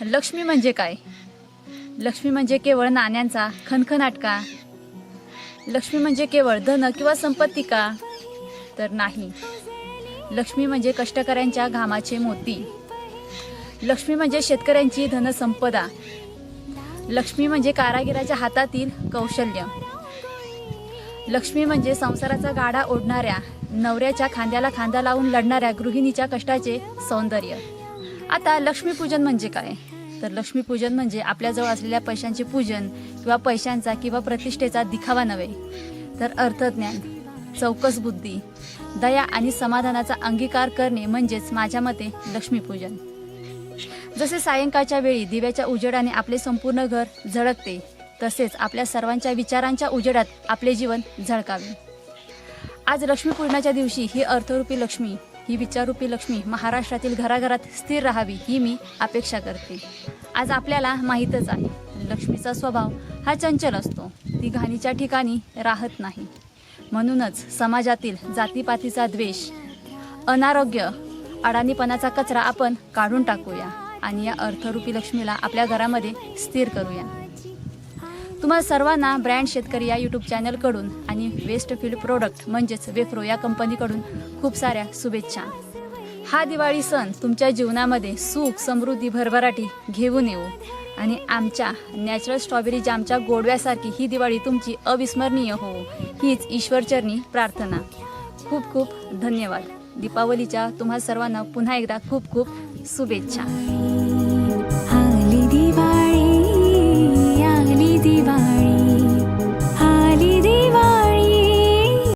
लक्ष्मी म्हणजे काय? लक्ष्मी म्हणजे केवळ नाण्यांचा खणखणाट का लक्ष्मी म्हणजे केवळ धन किंवा संपत्ती का? तर नाही. लक्ष्मी म्हणजे कष्टकऱ्यांच्या घामाचे मोती. लक्ष्मी म्हणजे शेतकऱ्यांची धनसंपदा. लक्ष्मी म्हणजे कारागिराच्या हातातील कौशल्य. लक्ष्मी म्हणजे संसाराचा गाडा ओढणाऱ्या नवऱ्याच्या खांद्याला खांदा लावून लढणाऱ्या गृहिणीच्या कष्टाचे सौंदर्य. आता लक्ष्मीपूजन म्हणजे काय? तर लक्ष्मीपूजन म्हणजे आपल्याजवळ असलेल्या पैशांचे पूजन किंवा पैशांचा किंवा प्रतिष्ठेचा दिखावा नव्हे. तर अर्थज्ञान चौकस बुद्धी दया आणि समाधानाचा अंगीकार करणे म्हणजेच माझ्या मते लक्ष्मीपूजन. जसे सायंकाळच्या वेळी दिव्याच्या उजेडाने आपले संपूर्ण घर झळकते तसेच आपल्या सर्वांच्या विचारांच्या उजेडात आपले जीवन झळकावे. आज लक्ष्मीपूजनाच्या दिवशी ही अर्थरूपी लक्ष्मी ही विचारूपी लक्ष्मी महाराष्ट्रातील घराघरात स्थिर राहावी ही मी अपेक्षा करते. आज आपल्याला माहीतच आहे लक्ष्मीचा स्वभाव हा चंचल असतो. ती घाणीच्या ठिकाणी राहत नाही. म्हणूनच समाजातील जातीपातीचा द्वेष अनारोग्य अडाणीपणाचा कचरा आपण काढून टाकूया आणि या अर्थरूपी लक्ष्मीला आपल्या घरामध्ये स्थिर करूया. तुम्हाला सर्वांना ब्रँड शेतकरी या यूट्यूब चॅनलकडून आणि वेस्ट फील्ड प्रोडक्ट म्हणजेच वेफ्रो या कंपनीकडून खूप साऱ्या शुभेच्छा. हा दिवाळी सण तुमच्या जीवनामध्ये सुख समृद्धी भरभराटी घेऊन येऊ. आणि आमच्या नॅचरल स्ट्रॉबेरी जामच्या गोडव्यासारखी ही दिवाळी तुमची अविस्मरणीय हो हीच ईश्वरचरणी प्रार्थना. खूप खूप धन्यवाद. दीपावलीच्या तुम्हा सर्वांना पुन्हा एकदा खूप खूप शुभेच्छा.